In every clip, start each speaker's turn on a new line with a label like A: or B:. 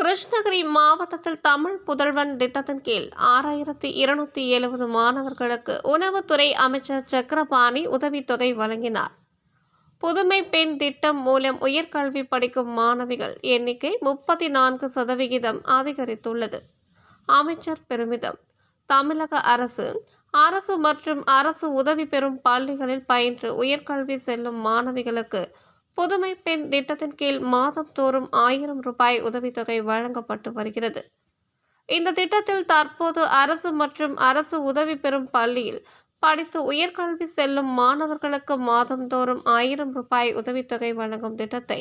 A: கிருஷ்ணகிரி மாவட்டத்தில் தமிழ் புதல்வன் திட்டத்தின் கீழ் ஆறாயிரத்தி இருநூத்தி எழுபது மாணவர்களுக்கு உணவுத்துறை அமைச்சர் சக்கரபாணி உதவித்தொகை வழங்கினார் புதுமை பெண் திட்டம் மூலம் உயர்கல்வி படிக்கும் மாணவிகள் எண்ணிக்கை முப்பத்தி நான்கு சதவிகிதம் அதிகரித்துள்ளது அமைச்சர் பெருமிதம் தமிழக அரசு அரசு மற்றும் அரசு உதவி பெறும் பள்ளிகளில் பயின்று உயர்கல்வி செல்லும் மாணவிகளுக்கு புதுமை பெண் திட்டத்தின் கீழ் மாதம் தோறும் ஆயிரம் ரூபாய் உதவித்தொகை வழங்கப்பட்டு வருகிறது இந்த திட்டத்தில் தற்போது அரசு மற்றும் அரசு உதவி பெறும் பள்ளியில் படித்து உயர்கல்வி செல்லும் மாணவர்களுக்கு மாதந்தோறும் ஆயிரம் ரூபாய் உதவித்தொகை வழங்கும் திட்டத்தை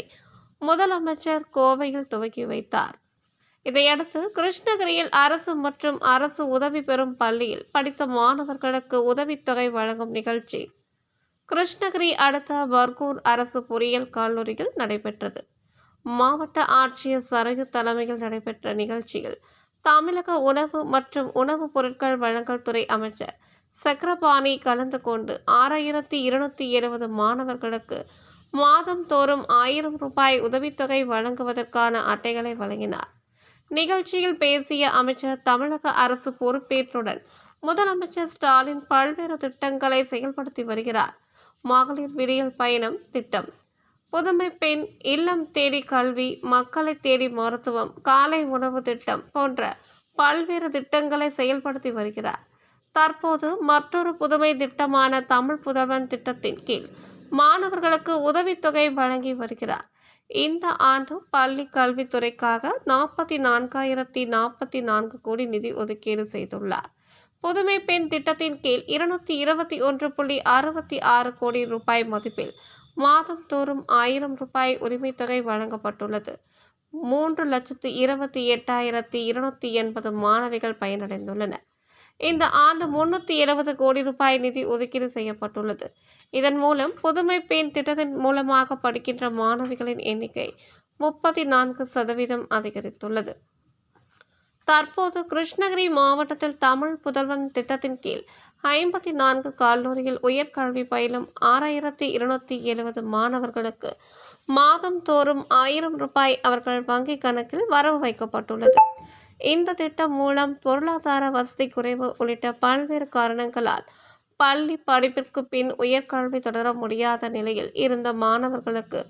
A: முதலமைச்சர் கோவையில் துவக்கி வைத்தார் இதையடுத்து கிருஷ்ணகிரியில் அரசு மற்றும் அரசு உதவி பெறும் பள்ளியில் படித்த மாணவர்களுக்கு உதவித்தொகை வழங்கும் நிகழ்ச்சி கிருஷ்ணகிரி அடுத்த பர்கூர் அரசு பொறியியல் கல்லூரியில் நடைபெற்றது மாவட்ட ஆட்சியர் சரகு தலைமையில் நடைபெற்ற நிகழ்ச்சியில் தமிழக உணவு மற்றும் உணவுப் பொருட்கள் வழங்கல் துறை அமைச்சர் சக்கரபாணி கலந்து கொண்டு ஆறாயிரத்தி இருநூத்தி எழுபது மாணவர்களுக்கு மாதம் தோறும் ஆயிரம் ரூபாய் உதவித்தொகை வழங்குவதற்கான அட்டைகளை வழங்கினார் நிகழ்ச்சியில் பேசிய அமைச்சர் தமிழக அரசு பொறுப்பேற்றுடன் முதலமைச்சர் ஸ்டாலின் பல்வேறு திட்டங்களை செயல்படுத்தி வருகிறார் மகளிர் விடியல் பயணம் திட்டம் புதுமை பெண் இல்லம் தேடி கல்வி மக்களை தேடி மருத்துவம் காலை உணவு திட்டம் போன்ற பல்வேறு திட்டங்களை செயல்படுத்தி வருகிறார் தற்போது மற்றொரு புதுமை திட்டமான தமிழ் புதல்வன் திட்டத்தின் கீழ் மாணவர்களுக்கு உதவித்தொகை வழங்கி வருகிறார் இந்த ஆண்டு பள்ளி கல்வித்துறைக்காக நாற்பத்தி நான்காயிரத்தி நாற்பத்தி நான்கு கோடி நிதி ஒதுக்கீடு செய்துள்ளார் புதுமை பெண் திட்டத்தின் கீழ் இருநூத்தி இருபத்தி ஒன்று புள்ளி அறுபத்தி ஆறு கோடி ரூபாய் மதிப்பில் மாதம் தோறும் ஆயிரம் ரூபாய் உரிமைத்தொகை தொகை வழங்கப்பட்டுள்ளது மூன்று லட்சத்து இருபத்தி எட்டாயிரத்தி இருநூத்தி எண்பது மாணவிகள் பயனடைந்துள்ளனர் இந்த ஆண்டு முன்னூற்றி இருபது கோடி ரூபாய் நிதி ஒதுக்கீடு செய்யப்பட்டுள்ளது இதன் மூலம் புதுமை பெண் திட்டத்தின் மூலமாக படிக்கின்ற மாணவிகளின் எண்ணிக்கை முப்பத்தி நான்கு சதவீதம் அதிகரித்துள்ளது தற்போது கிருஷ்ணகிரி மாவட்டத்தில் தமிழ் புதல்வன் திட்டத்தின் கீழ் ஐம்பத்தி நான்கு கல்லூரியில் உயர்கல்வி பயிலும் ஆறாயிரத்தி இருநூத்தி எழுபது மாணவர்களுக்கு மாதம் தோறும் ஆயிரம் ரூபாய் அவர்கள் வங்கி கணக்கில் வரவு வைக்கப்பட்டுள்ளது இந்த திட்டம் மூலம் பொருளாதார வசதி குறைவு உள்ளிட்ட பல்வேறு காரணங்களால் பள்ளி படிப்பிற்கு பின் உயர்கல்வி தொடர முடியாத நிலையில் இருந்த மாணவர்களுக்கு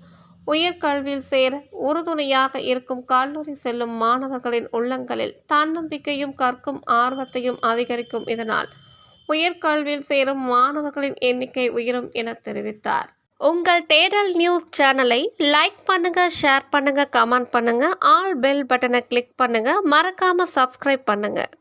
A: உயர்கல்வியில் சேர உறுதுணையாக இருக்கும் கல்லூரி செல்லும் மாணவர்களின் உள்ளங்களில் தன்னம்பிக்கையும் கற்கும் ஆர்வத்தையும் அதிகரிக்கும் இதனால் உயர்கல்வியில் சேரும் மாணவர்களின் எண்ணிக்கை உயரும் என தெரிவித்தார் உங்கள் தேடல் நியூஸ் சேனலை லைக் பண்ணுங்க ஷேர் பண்ணுங்க கமெண்ட் பண்ணுங்க ஆல் பெல் பட்டனை கிளிக் பண்ணுங்க மறக்காம சப்ஸ்கிரைப் பண்ணுங்க